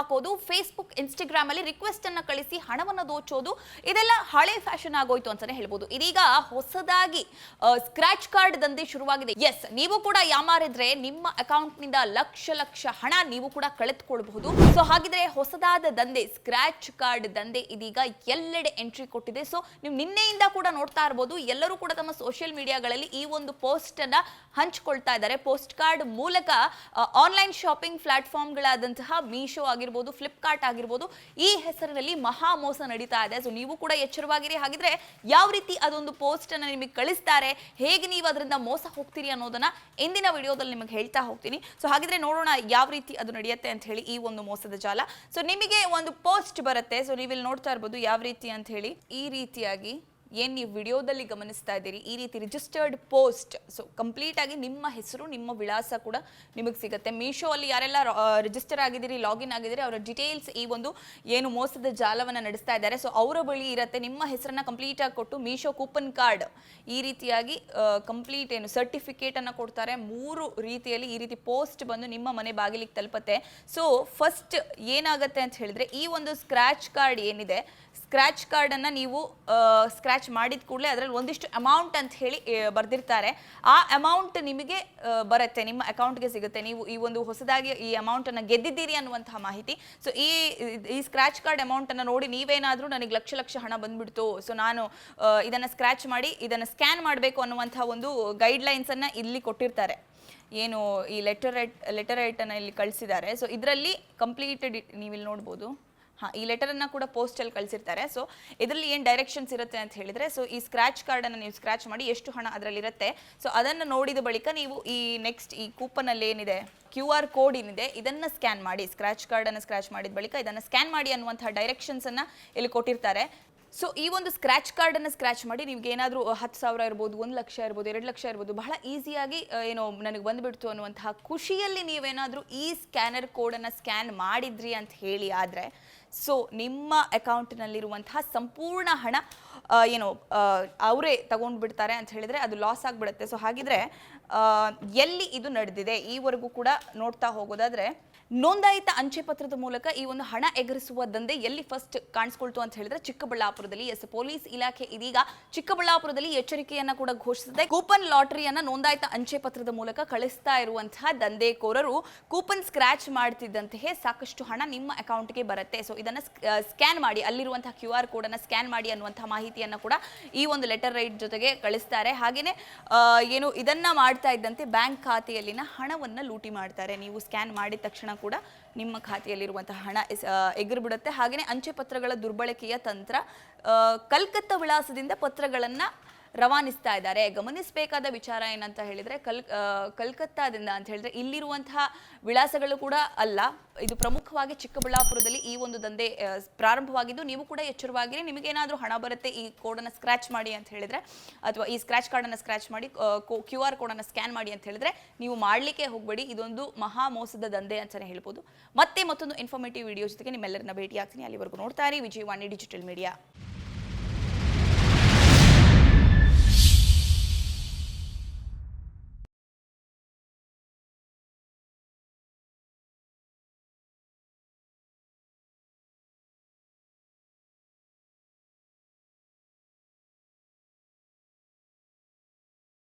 ಹಾಕೋದು Facebook Instagram ಅಲ್ಲಿ request ಅನ್ನ ಕಳಿಸಿ ಹಣವನ್ನು ದೋಚೋದು, ಇದೆಲ್ಲ ಹಳೆ ಫ್ಯಾಷನ್ ಆಗೋಯ್ತು ಅಂತಾನೆ ಹೇಳ್ಬೋದು. ಇದೀಗ ಹೊಸದಾಗಿ ಸ್ಕ್ರಾಚ್ ಕಾರ್ಡ್ ದಂಧೆ ಶುರುವಾಗಿದೆ. ಎಸ್ ನೀವು ಕೂಡ ಯಾಮಾರಿದ್ರೆ ನಿಮ್ಮ ಅಕೌಂಟ್ನಿಂದ ಲಕ್ಷ ಲಕ್ಷ ಹಣ ನೀವು ಕೂಡ ಕಳೆದುಕೊಳ್ಳಬಹುದು ಸೊ ಹಾಗಿದ್ರೆ ಹೊಸದಾದ ದಂಧೆ ಸ್ಕ್ರಾಚ್ ಕಾರ್ಡ್ ದಂಧೆ ಇದೀಗ ಎಲ್ಲೆಡೆ ಎಂಟ್ರಿ ಕೊಟ್ಟಿದೆ. ಸೊ ನೀವು ನಿನ್ನೆಯಿಂದ ಕೂಡ ನೋಡ್ತಾ ಇರಬಹುದು ಎಲ್ಲರೂ ಕೂಡ ತಮ್ಮ ಸೋಷಿಯಲ್ ಮೀಡಿಯಾಗಳಲ್ಲಿ ಈ ಒಂದು ಪೋಸ್ಟ್ ಅನ್ನ ಹಂಚಿಕೊಳ್ತಾ ಇದ್ದಾರೆ. ಪೋಸ್ಟ್ ಕಾರ್ಡ್ ಮೂಲಕ ಆನ್ಲೈನ್ ಶಾಪಿಂಗ್ ಪ್ಲಾಟ್ಫಾರ್ಮ್ಗಳಾದಂತಹ ಮೀಶೋ ಆಗಿರ್ಬೋದು ಫ್ಲಿಪ್ಕಾರ್ಟ್ ಆಗಿರ್ಬೋದು, ಈ ಹೆಸರಿನಲ್ಲಿ ಮಹಾ ಮೋಸ ನಡೀತಾ ಇದೆ. ಸೊ ನೀವು ಕೂಡ ಎಚ್ಚರವಾಗಿರಿ. ಹಾಗಿದ್ರೆ ಯಾವ ರೀತಿ ಅದೊಂದು ಪೋಸ್ಟ್ ಅನ್ನ ನಿಮಗೆ ಕಳಿಸ್ತಾರೆ, ಹೇಗೆ ನೀವು ಅದರಿಂದ ಮೋಸ ಹೋಗ್ತೀರಿ ಅನ್ನೋದನ್ನ ಇಂದಿನ ವಿಡಿಯೋದಲ್ಲಿ ನಿಮಗೆ ಹೇಳ್ತಾ ಹೋಗ್ತೀನಿ. ಸೊ ಹಾಗಿದ್ರೆ ನೋಡೋಣ ಯಾವ ರೀತಿ ಅದು ನಡೆಯುತ್ತೆ ಅಂತ ಹೇಳಿ ಈ ಒಂದು ಮೋಸದ ಜಾಲ. ಸೊ ನಿಮಗೆ ಒಂದು ಪೋಸ್ಟ್ ಬರುತ್ತೆ. ಸೊ ಇಲ್ಲಿ ನೋಡ್ತಾ ಇರ್ಬೋದು ಯಾವ ರೀತಿ ಅಂತ ಹೇಳಿ. ಈ ರೀತಿಯಾಗಿ ಏನು ನೀವು ವಿಡಿಯೋದಲ್ಲಿ ಗಮನಿಸ್ತಾ ಇದ್ದೀರಿ, ಈ ರೀತಿ ರಿಜಿಸ್ಟರ್ಡ್ ಪೋಸ್ಟ್ ಸೊ ಕಂಪ್ಲೀಟಾಗಿ ನಿಮ್ಮ ಹೆಸರು, ನಿಮ್ಮ ವಿಳಾಸ ಕೂಡ ನಿಮಗೆ ಸಿಗುತ್ತೆ. ಮೀಶೋ ಅಲ್ಲಿ ಯಾರೆಲ್ಲ ರಿಜಿಸ್ಟರ್ ಆಗಿದ್ದೀರಿ ಲಾಗಿನ್ ಆಗಿದ್ದೀರಿ, ಅವರ ಡಿಟೇಲ್ಸ್ ಈ ಒಂದು ಏನು ಮೋಸದ ಜಾಲವನ್ನು ನಡೆಸ್ತಾ ಇದ್ದಾರೆ. ಸೊ ಅವರ ಬಳಿ ಇರುತ್ತೆ, ನಿಮ್ಮ ಹೆಸರನ್ನ ಕಂಪ್ಲೀಟಾಗಿ ಕೊಟ್ಟು ಮೀಶೋ ಕೂಪನ್ ಕಾರ್ಡ್ ಈ ರೀತಿಯಾಗಿ ಕಂಪ್ಲೀಟ್ ಏನು ಸರ್ಟಿಫಿಕೇಟನ್ನು ಕೊಡ್ತಾರೆ. ಮೂರು ರೀತಿಯಲ್ಲಿ ಈ ರೀತಿ ಪೋಸ್ಟ್ ಬಂದು ನಿಮ್ಮ ಮನೆ ಬಾಗಿಲಿಗೆ ತಲುಪತ್ತೆ. ಸೊ ಫಸ್ಟ್ ಏನಾಗುತ್ತೆ ಅಂತ ಹೇಳಿದ್ರೆ, ಈ ಒಂದು ಸ್ಕ್ರಾಚ್ ಕಾರ್ಡ್ ಏನಿದೆ ಸ್ಕ್ರಾಚ್ ಕಾರ್ಡನ್ನು ನೀವು ಸ್ಕ್ರ್ಯಾಚ್ ಮಾಡಿದ ಕೂಡಲೇ ಅದರಲ್ಲಿ ಒಂದಿಷ್ಟು ಅಮೌಂಟ್ ಅಂತ ಹೇಳಿ ಬರೆದಿರ್ತಾರೆ. ಆ ಅಮೌಂಟ್ ನಿಮಗೆ ಬರುತ್ತೆ, ನಿಮ್ಮ ಅಕೌಂಟ್ಗೆ ಸಿಗುತ್ತೆ. ನೀವು ಈ ಒಂದು ಹೊಸದಾಗಿ ಈ ಅಮೌಂಟನ್ನು ಗೆದ್ದಿದ್ದೀರಿ ಅನ್ನುವಂತಹ ಮಾಹಿತಿ. ಸೊ ಈ ಈ ಸ್ಕ್ರ್ಯಾಚ್ ಕಾರ್ಡ್ ಅಮೌಂಟನ್ನು ನೋಡಿ ನೀವೇನಾದರೂ ನನಗೆ ಲಕ್ಷ ಲಕ್ಷ ಹಣ ಬಂದ್ಬಿಡ್ತು. ಸೊ ನಾನು ಇದನ್ನು ಸ್ಕ್ರ್ಯಾಚ್ ಮಾಡಿ, ಇದನ್ನು ಸ್ಕ್ಯಾನ್ ಮಾಡಬೇಕು ಅನ್ನುವಂಥ ಒಂದು ಗೈಡ್ಲೈನ್ಸನ್ನು ಇಲ್ಲಿ ಕೊಟ್ಟಿರ್ತಾರೆ. ಏನು, ಈ ಲೆಟರ್ ಲೆಟರೇಟನ್ನು ಲೆಟರ್ ರೈಟನ್ನು ಇಲ್ಲಿ ಕಳಿಸಿದ್ದಾರೆ. ಸೊ ಇದರಲ್ಲಿ ಕಂಪ್ಲೀಟೆಡ್ ನೀವಿಲ್ಲಿ ನೋಡ್ಬೋದು. ಹಾಂ, ಈ ಲೆಟರನ್ನು ಕೂಡ ಪೋಸ್ಟಲ್ಲಿ ಕಳಿಸಿರ್ತಾರೆ. ಸೊ ಇದರಲ್ಲಿ ಏನು ಡೈರೆಕ್ಷನ್ಸ್ ಇರುತ್ತೆ ಅಂತ ಹೇಳಿದರೆ ಸೊ ಈ ಸ್ಕ್ರಾಚ್ ಕಾರ್ಡನ್ನು ನೀವು ಸ್ಕ್ರಾಚ್ ಮಾಡಿ ಎಷ್ಟು ಹಣ ಅದರಲ್ಲಿ ಇರುತ್ತೆ ಸೊ ಅದನ್ನು ನೋಡಿದ ಬಳಿಕ ನೀವು ಈ ನೆಕ್ಸ್ಟ್ ಈ ಕೂಪನಲ್ಲಿ ಏನಿದೆ ಕ್ಯೂ ಆರ್ ಕೋಡ್ ಏನಿದೆ, ಇದನ್ನು ಸ್ಕ್ಯಾನ್ ಮಾಡಿ ಸ್ಕ್ರಾಚ್ ಕಾರ್ಡನ್ನು ಸ್ಕ್ರಾಚ್ ಮಾಡಿದ ಬಳಿಕ ಇದನ್ನು ಸ್ಕ್ಯಾನ್ ಮಾಡಿ ಅನ್ನುವಂಥ ಡೈರೆಕ್ಷನ್ಸನ್ನು ಇಲ್ಲಿ ಕೊಟ್ಟಿರ್ತಾರೆ. ಸೊ ಈ ಒಂದು ಸ್ಕ್ರಾಚ್ ಕಾರ್ಡನ್ನು ಸ್ಕ್ರಾಚ್ ಮಾಡಿ ನಿಮ್ಗೆ ಏನಾದರೂ ಹತ್ತು ಸಾವಿರ ಇರ್ಬೋದು, ಒಂದು ಲಕ್ಷ ಇರ್ಬೋದು, ಎರಡು ಲಕ್ಷ ಇರ್ಬೋದು, ಬಹಳ ಈಸಿಯಾಗಿ ಏನೋ ನನಗೆ ಬಂದುಬಿಡ್ತು ಅನ್ನುವಂತಹ ಖುಷಿಯಲ್ಲಿ ನೀವೇನಾದರೂ ಈ ಸ್ಕ್ಯಾನರ್ ಕೋಡನ್ನು ಸ್ಕ್ಯಾನ್ ಮಾಡಿದ್ರಿ ಅಂತ ಹೇಳಿ ಆದರೆ ಸೊ ನಿಮ್ಮ ಅಕೌಂಟ್ನಲ್ಲಿರುವಂತಹ ಸಂಪೂರ್ಣ ಹಣ ಏನು ಅವರೇ ತಗೊಂಡು ಬಿಡ್ತಾರೆ ಅಂತ ಹೇಳಿದರೆ ಅದು ಲಾಸ್ ಆಗಿಬಿಡುತ್ತೆ. ಸೊ ಹಾಗಿದ್ರೆ ಎಲ್ಲಿ ಇದು ನಡೆದಿದೆ? ಈವರೆಗೂ ಕೂಡ ನೋಡ್ತಾ ಹೋಗೋದಾದ್ರೆ ನೋಂದಾಯಿತ ಅಂಚೆ ಪತ್ರದ ಮೂಲಕ ಈ ಒಂದು ಹಣ ಎಗರಿಸುವ ದಂಧೆ ಎಲ್ಲಿ ಫಸ್ಟ್ ಕಾಣಿಸ್ಕೊಳ್ತು ಅಂತ ಹೇಳಿದ್ರೆ ಚಿಕ್ಕಬಳ್ಳಾಪುರದಲ್ಲಿ. ಎಸ್ ಪೊಲೀಸ್ ಇಲಾಖೆ ಇದೀಗ ಚಿಕ್ಕಬಳ್ಳಾಪುರದಲ್ಲಿ ಎಚ್ಚರಿಕೆಯನ್ನ ಕೂಡ ಘೋಷಿಸಿದೆ. ಕೂಪನ್ ಲಾಟರಿಯನ್ನ ನೋಂದಾಯಿತ ಅಂಚೆ ಪತ್ರದ ಮೂಲಕ ಕಳಿಸ್ತಾ ಇರುವಂತಹ ದಂಧೆಕೋರರು ಕೂಪನ್ ಸ್ಕ್ರಾಚ್ ಮಾಡ್ತಿದ್ದಂತೆಯೇ ಸಾಕಷ್ಟು ಹಣ ನಿಮ್ಮ ಅಕೌಂಟ್ಗೆ ಬರುತ್ತೆ. ಸೊ ಇದನ್ನ ಸ್ಕ್ಯಾನ್ ಮಾಡಿ, ಅಲ್ಲಿರುವಂತಹ ಕ್ಯೂ ಆರ್ ಕೋಡ್ ಅನ್ನ ಸ್ಕ್ಯಾನ್ ಮಾಡಿ ಅನ್ನುವಂತಹ ಮಾಹಿತಿಯನ್ನ ಕೂಡ ಈ ಒಂದು ಲೆಟರ್ ರೈಟ್ ಜೊತೆಗೆ ಕಳಿಸ್ತಾರೆ. ಹಾಗೇನೆ ಏನು ಇದನ್ನ ಮಾಡ್ತಾ ಇದ್ದಂತೆ ಬ್ಯಾಂಕ್ ಖಾತೆಯಲ್ಲಿನ ಹಣವನ್ನ ಲೂಟಿ ಮಾಡ್ತಾರೆ. ನೀವು ಸ್ಕ್ಯಾನ್ ಮಾಡಿದ ತಕ್ಷಣ ಕೂಡ ನಿಮ್ಮ ಖಾತೆಯಲ್ಲಿರುವಂತಹ ಹಣ ಎಗರು ಬಿಡುತ್ತೆ ಹಾಗೆಯೇ ಅಂಚೆ ಪತ್ರಗಳ ದುರ್ಬಳಕೆಯ ತಂತ್ರ ಕಲ್ಕತ್ತಾ ವಿಳಾಸದಿಂದ ಪತ್ರಗಳನ್ನ ರವಾನಿಸ್ತಾ ಇದ್ದಾರೆ. ಗಮನಿಸಬೇಕಾದ ವಿಚಾರ ಏನಂತ ಹೇಳಿದ್ರೆ, ಕಲ್ ಕಲ್ಕತ್ತಾದಿಂದ ಅಂತ ಹೇಳಿದ್ರೆ ಇಲ್ಲಿರುವಂತಹ ವಿಳಾಸಗಳು ಕೂಡ ಅಲ್ಲ. ಇದು ಪ್ರಮುಖವಾಗಿ ಚಿಕ್ಕಬಳ್ಳಾಪುರದಲ್ಲಿ ಈ ಒಂದು ದಂಧೆ ಪ್ರಾರಂಭವಾಗಿದ್ದು, ನೀವು ಕೂಡ ಎಚ್ಚರವಾಗಿರಿ. ನಿಮಗೇನಾದರೂ ಹಣ ಬರುತ್ತೆ ಈ ಕೋಡನ್ನು ಸ್ಕ್ರಾಚ್ ಮಾಡಿ ಅಂತ ಹೇಳಿದ್ರೆ, ಅಥವಾ ಈ ಸ್ಕ್ರಾಚ್ ಕಾರ್ಡನ್ನು ಸ್ಕ್ರಾಚ್ ಮಾಡಿ ಕ್ಯೂ ಆರ್ ಕೋಡನ್ನು ಸ್ಕ್ಯಾನ್ ಮಾಡಿ ಅಂತ ಹೇಳಿದ್ರೆ ನೀವು ಮಾಡಲಿಕ್ಕೆ ಹೋಗಬೇಡಿ. ಇದೊಂದು ಮಹಾ ಮೋಸದ ದಂಧೆ ಅಂತಲೇ ಹೇಳ್ಬೋದು. ಮತ್ತೆ ಮತ್ತೊಂದು ಇನ್ಫಾರ್ಮೇಟಿವ್ ವಿಡಿಯೋ ಜೊತೆಗೆ ನಿಮ್ಮೆಲ್ಲರನ್ನ ಭೇಟಿ ಆಗ್ತೀನಿ ಅಲ್ಲಿವರೆಗೂ ನೋಡ್ತಾ ಇರಿ. Vijayavani digital media